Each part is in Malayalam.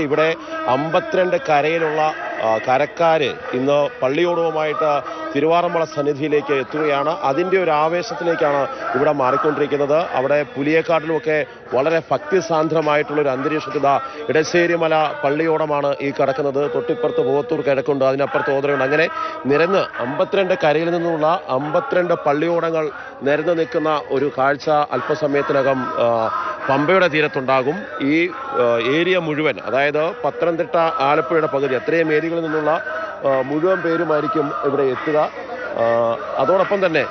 ഇവിടെ അമ്പത്തിരണ്ട് കരയിലുള്ള ആ, കരക്കാര് ഇന്ന് പള്ളിയോടവുമായിട്ട് തിരുവാറന്മുള സന്നിധിയിലേക്ക് എത്തുകയാണ്. അതിന്റെ ഒരു ആവേശത്തിലേക്കാണ് ഇവിടെ മാറിക്കൊണ്ടിരിക്കുന്നത്. അവിടെ പുലിയേക്കാട്ടിലുമൊക്കെ വളരെ ഭക്തിസാന്ദ്രമായിട്ടുള്ള ഒരു അന്തരീക്ഷത്തിൽ ഇതാ ഇടശ്ശേരിമല പള്ളിയോടമാണ് ഈ കിടക്കുന്നത്. തൊട്ടിപ്പുറത്ത് പോകത്തൂർ കിഴക്കുണ്ട് അതിനപ്പുറത്ത് ഓതരയുണ്ട്. അങ്ങനെ നിരന്ന് അമ്പത്തിരണ്ട് കരയിൽ നിന്നുള്ള അമ്പത്തിരണ്ട് പള്ളിയോടങ്ങൾ നിരന്ന് നിൽക്കുന്ന ഒരു കാഴ്ച അല്പസമയത്തിനകം പമ്പയുടെ തീരത്തുണ്ടാകും. ഈ ഏരിയ മുഴുവൻ അതായത് പത്തനംതിട്ട ആലപ്പുഴയുടെ പകുതി അത്രയും ഏരിയകളിൽ നിന്നുള്ള മുഴുവൻ പേരുമായിരിക്കും ഇവിടെ എത്തുക. അതോടൊപ്പം തന്നെ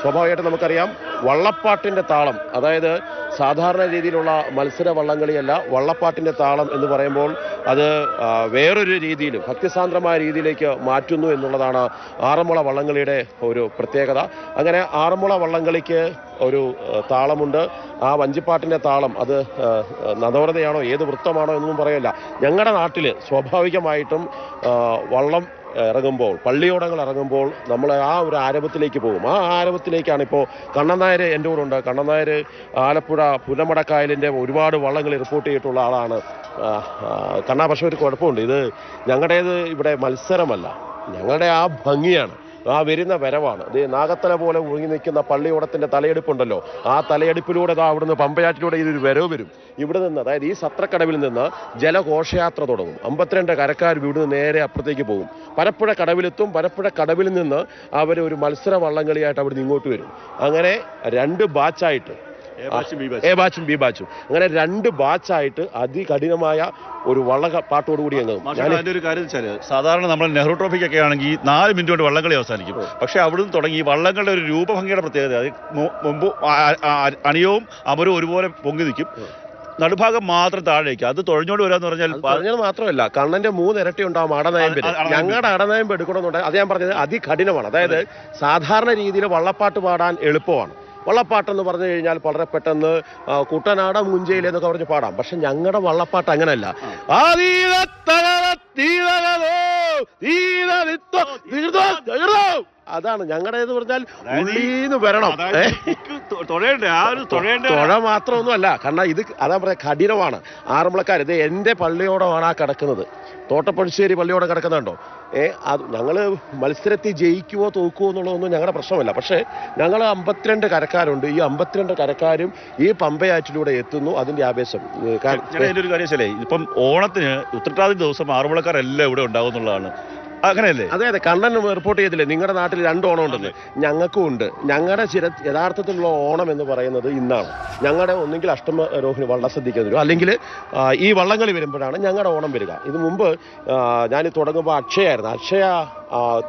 സ്വാഭാവികമായിട്ടും നമുക്കറിയാം വള്ളപ്പാട്ടിന്റെ താളം അതായത് സാധാരണ രീതിയിലുള്ള മത്സര വള്ളംകളിയല്ല വള്ളപ്പാട്ടിന്റെ താളം എന്ന് പറയുമ്പോൾ അത് വേറൊരു രീതിയിൽ ഭക്തിസാന്ദ്രമായ രീതിയിലേക്ക് മാറ്റുന്നു എന്നുള്ളതാണ് ആറന്മുള വള്ളംകളിയുടെ ഒരു പ്രത്യേകത. അങ്ങനെ ആറന്മുള വള്ളംകളിക്ക് ഒരു താളമുണ്ട്. ആ വഞ്ചിപ്പാട്ടിന്റെ താളം അത് നദോരതയാണോ ഏത് വൃത്തമാണോ എന്നൊന്നും പറയില്ല. ഞങ്ങളുടെ നാട്ടിൽ സ്വാഭാവികമായിട്ടും വള്ളം ഇറങ്ങുമ്പോൾ പള്ളിയോടങ്ങൾ ഇറങ്ങുമ്പോൾ നമ്മൾ ആ ഒരു ആരവത്തിലേക്ക് പോകും. ആ ആരവത്തിലേക്കാണ് ഇപ്പോൾ കണ്ണൻ നായർ എന്റെ കൂടെ ഉണ്ട്. കണ്ണൻ നായർ ആലപ്പുഴ പുന്നമടക്കായലിന്റെ ഒരുപാട് വള്ളങ്ങൾ റിപ്പോർട്ട് ചെയ്തിട്ടുള്ള ആളാണ്. കണ്ണാ പക്ഷേ ഒരു കുഴപ്പമുണ്ട്. ഇത് ഞങ്ങളുടേത് ഇവിടെ മത്സരമല്ല. ഞങ്ങളുടെ ആ ഭംഗിയാണ്. ആ വരുന്ന വരവാണ്. ഇത് നാഗത്തല പോലെ മുങ്ങി നിൽക്കുന്ന പള്ളിയോടത്തിന്റെ തലയെടുപ്പുണ്ടല്ലോ. ആ തലയെടുപ്പിലൂടെ ഇതാ അവിടുന്ന് പമ്പയാറ്റിലൂടെ ഇതൊരു വരവ് വരും. ഇവിടെ നിന്ന് അതായത് ഈ സത്രക്കടവിൽ നിന്ന് ജലഘോഷയാത്ര തുടങ്ങും. അമ്പത്തിരണ്ട് കരക്കാർ ഇവിടുന്ന് നേരെ അപ്പുറത്തേക്ക് പോകും. പരപ്പുഴ കടവിലെത്തും. പരപ്പുഴ കടവിൽ നിന്ന് അവർ ഒരു മത്സര വള്ളംകളിയായിട്ട് അവിടുന്ന് ഇങ്ങോട്ട് വരും. അങ്ങനെ രണ്ട് ബാച്ചായിട്ട് എ ബാച്ചും ബി ബാച്ചും അങ്ങനെ രണ്ട് ബാച്ചായിട്ട് അതികഠിനമായ ഒരു വള്ള പാട്ടോടുകൂടി അങ്ങ് അതിന്റെ ഒരു കാര്യം വെച്ചാൽ സാധാരണ നമ്മൾ നെഹ്റു ട്രോഫിക്കൊക്കെ ആണെങ്കിൽ നാല് മിനിറ്റ് കൊണ്ട് വള്ളംകളി അവസാനിക്കും പക്ഷെ അവിടുന്ന് തുടങ്ങി വള്ളങ്ങളുടെ ഒരു രൂപഭംഗിയുടെ പ്രത്യേകത അത് മുമ്പ് ആ- ആ- അണിയവും അമരവും ഒരുപോലെ പൊങ്ങി നിൽക്കും നടുഭാഗം മാത്രം താഴേക്ക് അത് തുഴഞ്ഞോണ്ട് വരാന്ന് പറഞ്ഞാൽ പറഞ്ഞത് മാത്രമല്ല കണ്ണന്റെ മൂന്ന് ഇരട്ടി ഉണ്ടാവും അടനയമ്പിന് അ- അടനയമ്പിന്. ഞങ്ങളുടെ അടനയമ്പ് എടുക്കണമെന്നുണ്ടെങ്കിൽ അത് ഞാൻ പറഞ്ഞത് അതികഠിനമാണ് അതായത് സാധാരണ രീതിയിൽ വള്ളപ്പാട്ട് പാടാൻ എളുപ്പമാണ് വള്ളപ്പാട്ട് എന്ന് പറഞ്ഞു കഴിഞ്ഞാൽ വളരെ പെട്ടെന്ന് കുട്ടനാട മുഞ്ചയിൽ എന്നൊക്കെ പറഞ്ഞ് പാടാം. പക്ഷെ ഞങ്ങളുടെ വള്ളപ്പാട്ട് അങ്ങനല്ല. തീരത്തോ തീർത്തോ, തീർത്തോ. അതാണ് ഞങ്ങളുടേത് പറഞ്ഞാൽ ഉള്ളീന്ന് വരണം. തുഴ മാത്രമൊന്നും അല്ല കാരണം ഇത് അതാ പറയാ കഠിനമാണ്. ആറന്മുളക്കാർ ഇത് എന്റെ പള്ളിയോടമാണ് ആ കിടക്കുന്നത്. തോട്ടപ്പഴിശ്ശേരി പള്ളിയോടെ കിടക്കുന്നുണ്ടോ? ഏ അത് ഞങ്ങൾ മത്സരത്തിൽ ജയിക്കുവോ തോക്കുവോ എന്നുള്ളതൊന്നും ഞങ്ങളുടെ പ്രശ്നമല്ല. പക്ഷേ ഞങ്ങൾ അമ്പത്തിരണ്ട് കരക്കാരുണ്ട്. ഈ അമ്പത്തിരണ്ട് കരക്കാരും ഈ പമ്പയാറ്റിലൂടെ എത്തുന്നു അതിന്റെ ആവേശം. ഒരു കാര്യം വെച്ചാലേ ഇപ്പം ഓണത്തിന് ഉത്രട്ടാതി ദിവസം ആറുമുളക്കാരെല്ലാം ഇവിടെ ഉണ്ടാവും എന്നുള്ളതാണ്. അങ്ങനെയല്ലേ? അതെ അതെ. കണ്ണൻ റിപ്പോർട്ട് ചെയ്തില്ലേ? നിങ്ങളുടെ നാട്ടിൽ രണ്ട് ഓണം ഉണ്ടെന്ന്. ഞങ്ങൾക്കും ഉണ്ട്. ഞങ്ങളുടെ ചിര യഥാർത്ഥത്തിലുള്ള ഓണം എന്ന് പറയുന്നത് ഇന്നാണ്. ഞങ്ങളുടെ ഒന്നെങ്കിൽ അഷ്ടമ രോഹിണി വള്ളസദ്യക്ക് വരും. അല്ലെങ്കിൽ ഈ വള്ളംകളി വരുമ്പോഴാണ് ഞങ്ങളുടെ ഓണം വരിക. ഇത് മുമ്പ് ഞാൻ തുടങ്ങുമ്പോൾ അക്ഷയായിരുന്നു അക്ഷയ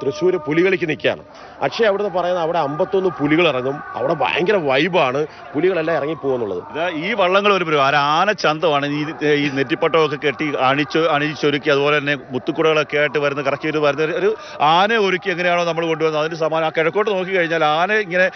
തൃശ്ശൂർ പുലികളിക്ക് നിൽക്കുകയാണ്. അക്ഷയ അവിടുന്ന് പറയുന്നത് അവിടെ അമ്പത്തൊന്ന് പുലികൾ ഇറങ്ങും അവിടെ ഭയങ്കര വൈബാണ്. പുലികളെല്ലാം ഇറങ്ങി പോകുന്നുള്ളത്. ഈ വള്ളങ്ങൾ ഒരു ആന ചന്തമാണ്. ഈ ഈ നെറ്റിപ്പട്ടമൊക്കെ കെട്ടി അണിച്ചു അണിച്ചൊരുക്കി അതുപോലെ തന്നെ മുത്തുക്കുടകളൊക്കെ ആയിട്ട് വരുന്ന കറക്കി ഒരു വരുന്ന ഒരു- ആന ഒരുക്കി എങ്ങനെയാണോ നമ്മൾ കൊണ്ടുവന്നത് അതിന് സമാനം ആ കിഴക്കോട്ട് നോക്കി കഴിഞ്ഞാൽ ആന ഇങ്ങനെ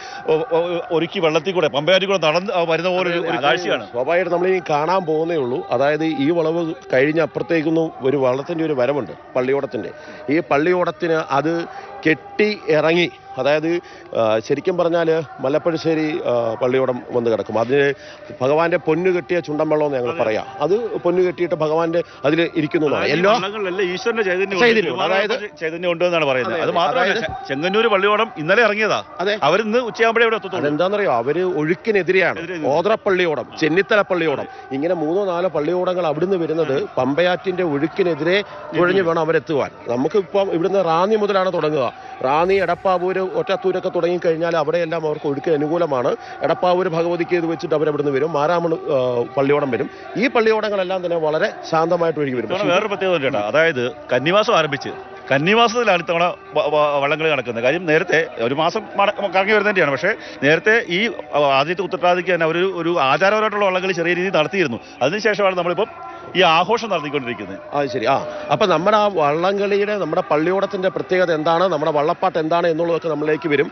ഒരുക്കി വെള്ളത്തിൽ കൂടെ പമ്പയാറ്റിൽ കൂടെ നടന്ന് വരുന്ന പോലെ ഒരു- ഒരു കാഴ്ചയാണ്. സ്വാഭാവികമായിട്ട് നമ്മൾ ഇനി കാണാൻ പോകുന്നേ ഉള്ളൂ. അതായത് ഈ വളവ് കഴിഞ്ഞ അപ്പുറത്തേക്കൊന്നും ഒരു വള്ളത്തിന്റെ ഒരു വരവുണ്ട് പള്ളിയോടത്തിന്റെ. ഈ പള്ളിയോടത്തിന് അത് കെട്ടി ഇറങ്ങി. അതായത് ശരിക്കും പറഞ്ഞാൽ മലപ്പഴശ്ശേരി പള്ളിയോടം വന്ന് കിടക്കും. അതിന് ഭഗവാന്റെ പൊന്നു കെട്ടിയ ചുണ്ടൻ വെള്ളം എന്ന് ഞങ്ങൾ പറയാം. അത് പൊന്നു കെട്ടിയിട്ട് ഭഗവാന്റെ അതിൽ ഇരിക്കുന്നു എല്ലാ ഈശ്വരന്റെ ചൈതന്യം. അതായത് ചൈതന്യം ഉണ്ടെന്നാണ് പറയുന്നത്. അത്. മാത്രമല്ല ചെങ്ങന്നൂര് പള്ളിയോടം ഇന്നലെ ഇറങ്ങിയതാ. അതെ. അവരിന്ന് ഉച്ചയാകുമ്പോഴേ ഇവിടെ അതെന്താണെന്നറിയോ അവർ ഒഴുക്കിനെതിരെയാണ്. ഓതറപ്പള്ളിയോടം ചെന്നിത്തല പള്ളിയോടം. ഇങ്ങനെ മൂന്നോ നാലോ പള്ളിയോടങ്ങൾ അവിടുന്ന് വരുന്നത് പമ്പയാറ്റിന്റെ ഒഴുക്കിനെതിരെ തുഴഞ്ഞു വേണം അവരെത്തുവാൻ. നമുക്ക് ഇപ്പം ഇവിടുന്ന് റാന്നി മുതലാണ് തുടങ്ങുക. റാന്നി എടപ്പാവൂര് ഒറ്റത്തൂരൊക്കെ തുടങ്ങിക്കഴിഞ്ഞാൽ അവിടെയെല്ലാം അവർക്ക് ഒഴുക്ക് അനുകൂലമാണ്. എടപ്പാവൂര് ഭഗവതിക്ക് ഇത് വെച്ചിട്ട് അവരവിടുന്ന് വരും? മാറാമണ് പള്ളിയോടം വരും. ഈ പള്ളിയോടങ്ങളെല്ലാം തന്നെ വളരെ ശാന്തമായിട്ട് ഒഴുകി വരും. വേറൊരു പ്രത്യേകത അതായത് കന്നിവാസം ആരംഭിച്ച് കന്നിമാസത്തിലാണ് ഇത്തവണ വള്ളംകളി നടക്കുന്നത്. കാര്യം നേരത്തെ ഒരു മാസം കറങ്ങി വരുന്നതിന്റെയാണ് പക്ഷേ നേരത്തെ ഈ ആദ്യത്തെ ഉത്തരവാദിക്ക് തന്നെ അവർ ഒരു ആചാരപരമായിട്ടുള്ള വള്ളംകളി ചെറിയ രീതിയിൽ നടത്തിയിരുന്നു. അതിനുശേഷമാണ് നമ്മളിപ്പം ഈ ആഘോഷം നടത്തിക്കൊണ്ടിരിക്കുന്നത്. അത് ശരി. ആ അപ്പം നമ്മുടെ ആ വള്ളംകളിയുടെ നമ്മുടെ പള്ളിയോടത്തിന്റെ പ്രത്യേകത എന്താണ്? നമ്മുടെ വള്ളപ്പാട്ട് എന്താണ്? എന്നുള്ളതൊക്കെ നമ്മളിലേക്ക് വരും.